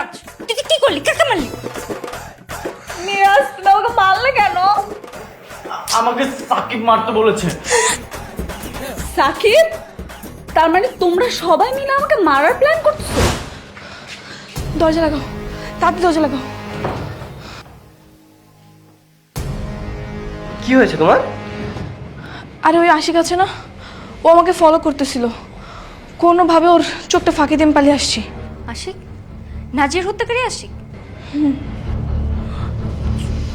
মিরাজ তুই কি করলি? কাকে মারলি? মিরাজ তুমি আমাকে মারলে কেন? আমাকে সাকিব মারতে বলেছে। সাকিব? তার মানে তোমরা সবাই মিলে আমাকে মারার প্ল্যান করছ? দরজা লাগাও তাড়াতাড়ি দরজা লাগাও। কি হয়েছে তোমার? আরে ওই আশিক আছে না? ও আমাকে ফলো করতেছিল। কোনোভাবে ওর চোখটা ফাঁকি দিয়ে আমি পালিয়ে আসছি। আশিক? নাজির হত্যাকারী আশিক?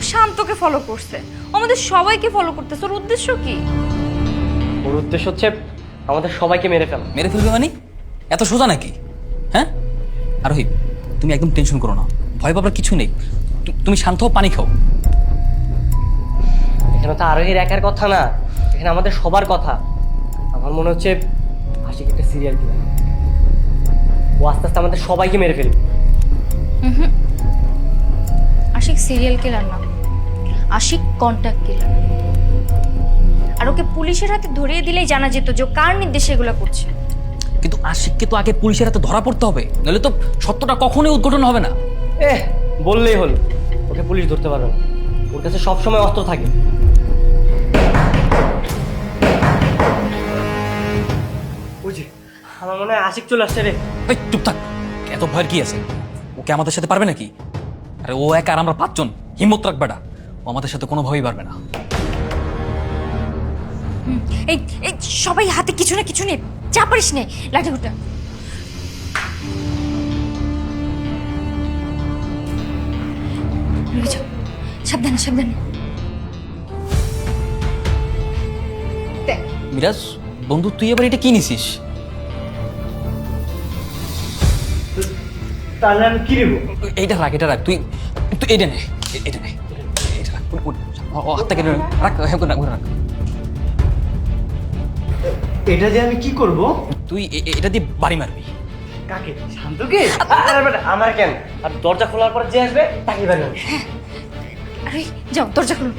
শান্তকে ফলো করছে। আমাদের সবাইকে ফলো করতেছে। ওর উদ্দেশ্য কি? ওর উদ্দেশ্য হচ্ছে আমাদের সবাইকে মেরে ফেলা। মেরে ফেলবে মানে? এত সোজা নাকি? হ্যাঁ? আরোহী তুমি একদম টেনশন করো না। ভয় পাবার কিছু নেই। তুমি শান্ত হও পানি খাও। এখানে তো আরোহীর একার কথা না। এখানে আমাদের সবার কথা। আমার মনে হচ্ছে আশিক একটা সিরিয়াল কিলার ও আস্তে আস্তে আমাদের সবাইকে মেরে ফেলবে। আশিক সিরিয়াল কিলার না। আশিক কন্ট্যাক্ট কিলার আর ওকে পুলিশের হাতে ধরিয়ে দিলেই জানা যেত যে কার নির্দেশে এগুলো করছে। কিন্তু আশিককে তো আগে পুলিশের হাতে ধরা পড়তে হবে নইলে তো সত্যটা কখনোই উদ্ঘটন হবে না। এ বললেই হলো ওকে পুলিশ ধরতে পারবে না। ওর কাছে সবসময় অস্ত্র থাকে। আমার মনে হয় আশিক চলে আসছে রে। এই চুপ থাক। এত ভয়ের কি আছে? ওকে আমাদের সাথে পারবে নাকি? আরে ও এক আর আমরা পাঁচজন। হিম্মত রাখ বেটা। ও আমাদের সাথে কোনোভাবেই পারবে না। এই এই সবাই হাতে কিছু না কিছু নেই চা পারিস নে লাঠি গুটা সাবধানে সাবধানে। মিরাজ বন্ধু তুই এবার এটা কি নিছিস? তাহলে আমি কি নেব? এইটা রাখ এটা রাখ তুই তুই এটা নে এটা নে এটা রাখ। ও, ও হাত রাখ হ্যাঁ রাখ রাখ। এটা দিয়ে আমি কি করব? তুই এটা দিয়ে বাড়ি মারবি। কাকে? শান্তকে? আমার কেন? আর দরজা খোলার পরে যে আসবে তাকে বের হবে আরে যাও দরজা খুলো।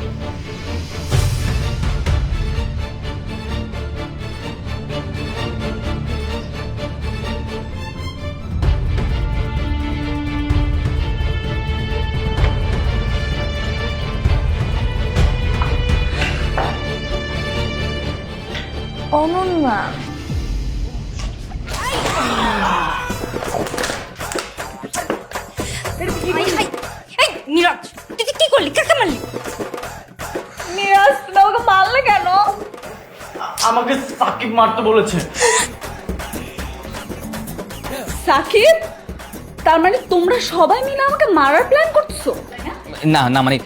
করলি কাকে মারলি মিরাজ তুমি আমাকে মারলে কেন আমাকে সাকিব মারতে বলেছে। সাকিব? তার মানে তোমরা সবাই মিলে আমাকে মারার প্ল্যান করছ? না না মানে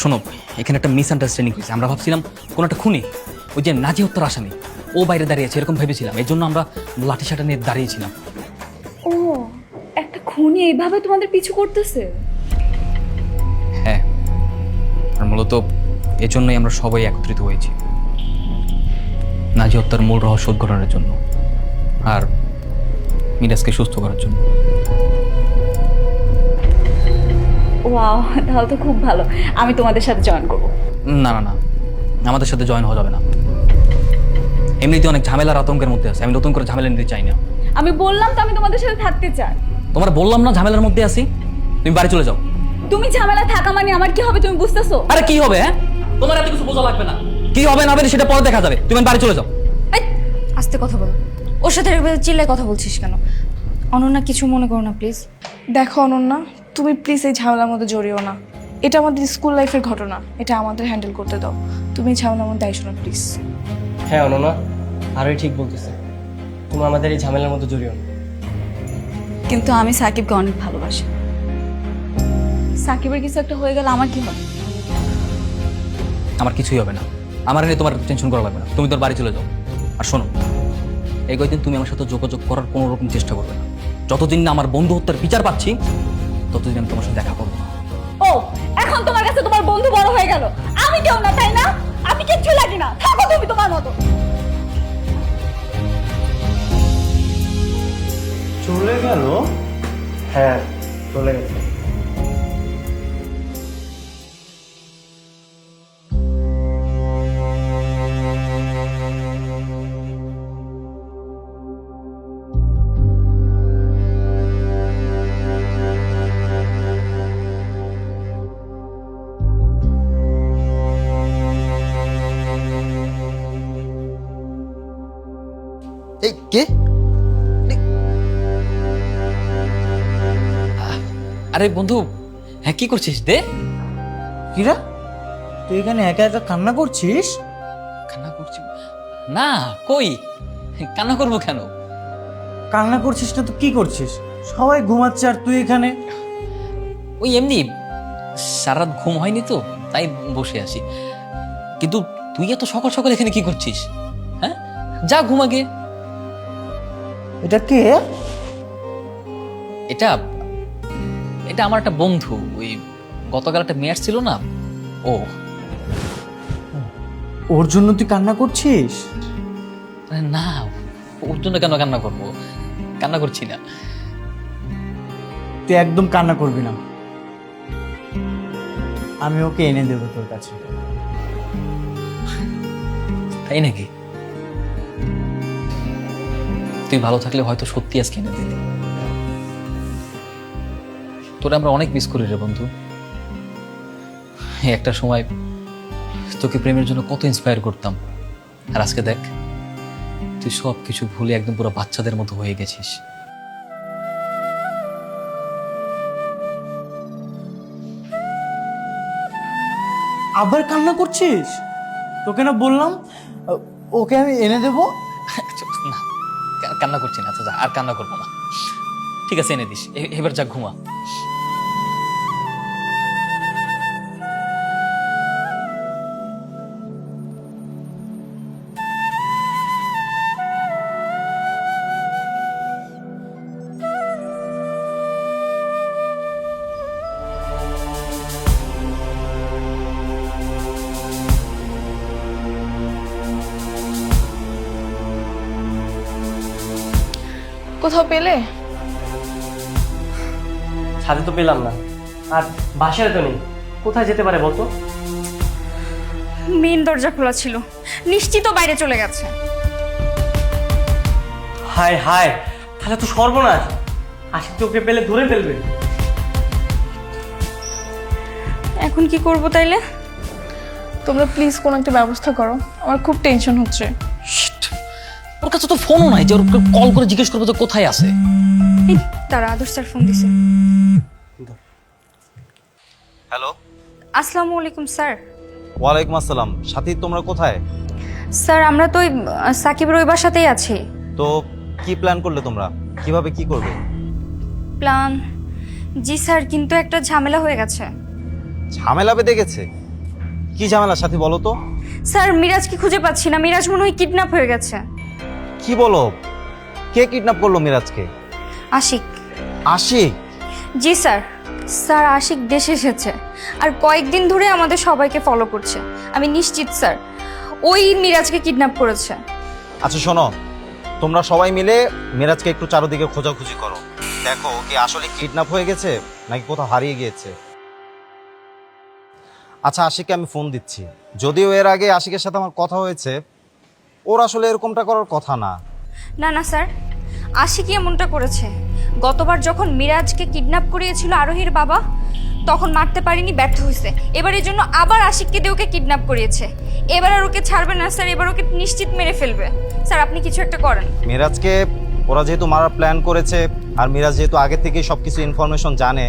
শোনো এখানে একটা মিসআন্ডারস্ট্যান্ডিং হয়েছে। আমরা ভাবছিলাম কোনো একটা খুনি ওই যে নাজি হত্যার আসামি ও বাইরে দাঁড়িয়ে আছে এরকম ভেবেছিলাম। এই জন্য আমরা লাঠি সাটা নিয়ে দাঁড়িয়েছিলাম। ও একটা খুনি এইভাবে তোমাদের পিছু করতেছে? আর মূলত এজন্যই আমরা সবাই একত্রিত হয়েছি। নাজি হত্যার মূল রহস্য উদ্ঘাটনের জন্য আর মিরাজকে সুস্থ করার জন্য। ওয়াও তাহলে তো খুব ভালো। আমি তোমাদের সাথে জয়েন করব। না না না। আমাদের সাথে জয়েন হওয়া যাবে না। এমনিতে অনেক ঝামেলার আতঙ্কের মধ্যে আছে। আমি নতুন করে ঝামেলা নিতে চাই না। আমি বললাম তো আমি তোমাদের সাথে থাকতে চাই। তোমার বললাম না ঝামেলার মধ্যে আছি? তুমি বাড়ি চলে যাও। তুমি ঝামেলা থাকা মানে আমার কি হবে তুমি বুঝতেছো? আরে কি হবে হ্যাঁ? তোমার এত কিছু বোঝা লাগবে না। কি হবে না হবে সেটা পরে দেখা যাবে। তুমি বাড়ি চলে যাও। এই আস্তে কথা বলো। ওর সাথে চিল্লায় কথা বলছিস কেন? অনন্যা কিছু মনে করো না প্লিজ দেখো অনন্যা তুমি প্লিজ এই ঝামেলার মধ্যে জড়িও না। এটা আমাদের স্কুল লাইফের ঘটনা। এটা আমাদের হ্যান্ডেল করতে দাও। তুমি এই ঝামেলার মধ্যে আইসো না প্লিজ হ্যাঁ অননা আরোই ঠিক বলতেছে। তুমি আমাদের এই ঝামেলার মধ্যে জড়িও না। কিন্তু আমি সাকিবকে অনেক ভালোবাসি। সাকিবের কিছু একটা হয়ে গেলে আমার কি হবে? আমার কিছুই হবে না। আমার নিয়ে তোমার টেনশন করা লাগবে না। তুমি তোর বাড়ি চলে যাও। আর শোনো এই কয়েকদিন তুমি আমার সাথে যোগাযোগ করার কোনো রকম চেষ্টা করবে না। যতদিন না আমার বন্ধু হত্যার বিচার পাচ্ছি ততদিন আমি তোমার সাথে দেখা করব ও এখন তোমার কাছে তোমার বন্ধু বড় হয়ে গেল। আমি কেউ না তাই না? আমি কিচ্ছু লাগি না। থাকো তুমি তোমার মতো। চলে গেল? হ্যাঁ চলে গেছে। কে? আরে বন্ধু হ্যাঁ কি করছিস দে? কিরা তুই এখানে একা একা কান্না করছিস? কান্না করছি? না কই? কান্না করব কেন? কান্না করছিস না তো কি করছিস? সবাই ঘুমাচ্ছে আর তুই এখানে? ওই এমনি সারা রাত ঘুম হয়নি তো তাই বসে আছি। কিন্তু তুই এত সকাল সকাল এখানে কি করছিস? হ্যাঁ? যা ঘুমাগে এটা কে এটা এটা আমার একটা বন্ধু ওই গতকাল একটা মেয়ার ছিল না ও। ওর জন্য তুই কান্না করছিস? না ওর জন্য কেন কান্না করব? কান্না করছি না। তুই একদম কান্না করবি না। আমি ওকে এনে দেবো তোর কাছে। তাই নাকি? তুই ভালো থাকলে হয়তো সত্যি আজকে এনে দিলি। তোরা আমরা অনেক মিস করি রে বন্ধু। একটা সময় তোকে প্রেমের জন্য কত ইন্সপায়ার করতাম। আর আজকে দেখ তুই সব কিছু ভুলে একদম পুরো বাচ্চাদের মতো হয়ে গেছিস। আবার কান্না করছিস? তোকে না বললাম ওকে আমি এনে দেবো? না কান্না করছি না আচ্ছা যা, আর কান্না করব না। ঠিক আছে এনে দিস এবার যা ঘুমা। কোথাও পেলে? ছাদে তো পেলাম না। আর বাসায় তো নেই। কোথায় যেতে পারে বলতো? মেন দরজা খোলা ছিল। নিশ্চিত বাইরে চলে গেছে। হায় হায় তাহলে তো সর্বনাশ। আশিক তো ওকে পেলে ধরে ফেলবে। এখন কি করব তাইলে? তোমরা প্লিজ কোনো একটা ব্যবস্থা করো। আমার খুব টেনশন হচ্ছে। ওর কাছে তো ফোনও নাই যে ওর কল করে জিজ্ঞেস করব যে কোথায় আছে। এই তারা আদর্শ স্যার ফোন দিছে। হ্যালো। আসসালামু আলাইকুম স্যার। ওয়ালাইকুম আসসালাম। সাথী তোমরা কোথায়? স্যার আমরা তো ওই আহ, সাকিবের ওই বাসাতেই আছি। তো কি প্ল্যান করলে তোমরা? কীভাবে কি করবে? প্ল্যান? জি স্যার কিন্তু একটা ঝামেলা হয়ে গেছে। ঝামেলা বেঁধে গেছে? কি ঝামেলা সাথী বলো তো। স্যার মিরাজকে খুঁজে পাচ্ছি না। মিরাজ মনে হয় কিডন্যাপ হয়ে গেছে। কি বলো? কে কিডন্যাপ করল মিরাজকে? আশিক। আশিক? জি স্যার। স্যার আশিক দেশে এসেছে। আর কয়েকদিন ধরে আমাদের সবাইকে ফলো করছে। আমি নিশ্চিত স্যার। ওই মিরাজকে কিডন্যাপ করেছে। আচ্ছা শোনো। তোমরা সবাই মিলে মিরাজকে একটু চারদিকে খোঁজাখুঁজি করো। দেখো ও কি আসলে কিডন্যাপ হয়ে গেছে নাকি কোথাও হারিয়ে গিয়েছে? আচ্ছা আশিককে আমি ফোন দিচ্ছি। যদিও এর আগে আশিকের সাথে আমার কথা হয়েছে ওর আসলে এরকমটা করার কথা না। না না স্যার। আশিকই এমনটা করেছে। গতবার যখন মিরাজকে কিডন্যাপ করিয়েছিল আরোহীর বাবা তখন মারতে পারিনি ব্যর্থ হয়েছে এবার এর জন্য আবার আশিককে দিয়ে ওকে কিডন্যাপ করিয়েছে। এবার আর ওকে ছাড়বে না স্যার। এবার ওকে নিশ্চিত মেরে ফেলবে। স্যার আপনি কিছু একটা করেন। মিরাজকে ওরা যেহেতু মারার প্ল্যান করেছে আর মিরাজ যেহেতু আগে থেকেই সব কিছু ইনফরমেশন জানে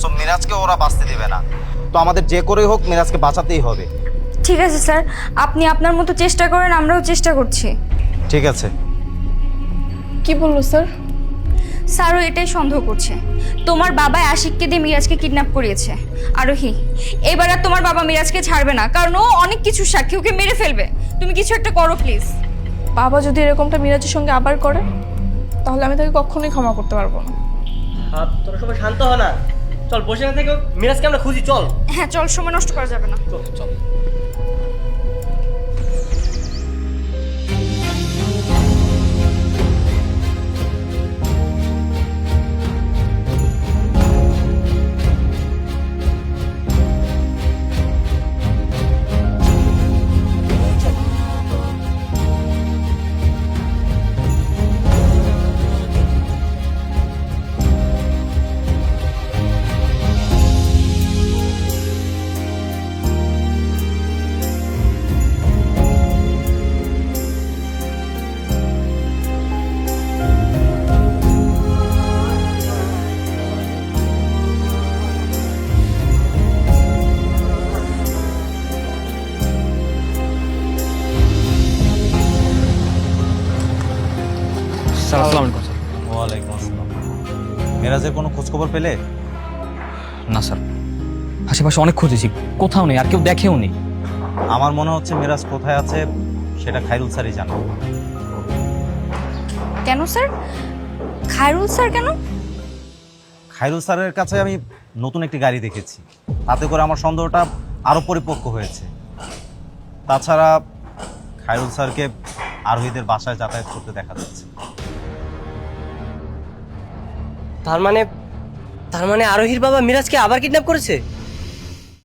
সো মিরাজকে ওরা বাঁচতে দেবে না। তো আমাদের যে করেই হোক মিরাজকে বাঁচাতেই হবে। ঠিক আছে স্যার। আপনি আপনার মতো চেষ্টা করেন আমরাও চেষ্টা করছি। ঠিক আছে। কি বলল স্যার? স্যারও এটাই সন্দেহ করছে। তোমার বাবা আশিককে দিয়ে মিরাজকে কিডন্যাপ করিয়েছে। আরোহী এবার আর তোমার বাবা মিরাজকে ছাড়বে না কারণ ও অনেক কিছু সাক্ষী ওকে মেরে ফেলবে। তুমি কিছু একটা করো প্লিজ। বাবা যদি এরকমটা মিরাজের সঙ্গে আবার করে তাহলে আমি তাকে কখনোই ক্ষমা করতে পারব না। হাত তোরা সবাই শান্ত হ না। চল বসে না থেকে মিরাজকে আমরা খুঁজি চল। হ্যাঁ চল সময় নষ্ট করা যাবে না। চল চল। ওয়ালাইকুম আসসালাম। মিরাজের কোনো খোঁজখবর পেলে? না স্যার। আশেপাশে অনেক খুঁজেছি কোথাও নেই আর কেউ দেখেও নেই। আমার মনে হচ্ছে মিরাজ কোথায় আছে সেটা খাইরুল স্যারই জানে। কেন স্যার? খায়রুল স্যার কেন? খাইরুল স্যারের কাছে আমি নতুন একটি গাড়ি দেখেছি। তাতে করে আমার সন্দেহটা আরও পরিপক্ক হয়েছে। তাছাড়া খাইরুল স্যারকে আরোহীদের বাসায় যাতায়াত করতে দেখা যাচ্ছে। তার মানে তার মানে আরোহীর বাবা মিরাজকে আবার কিডন্যাপ করেছে?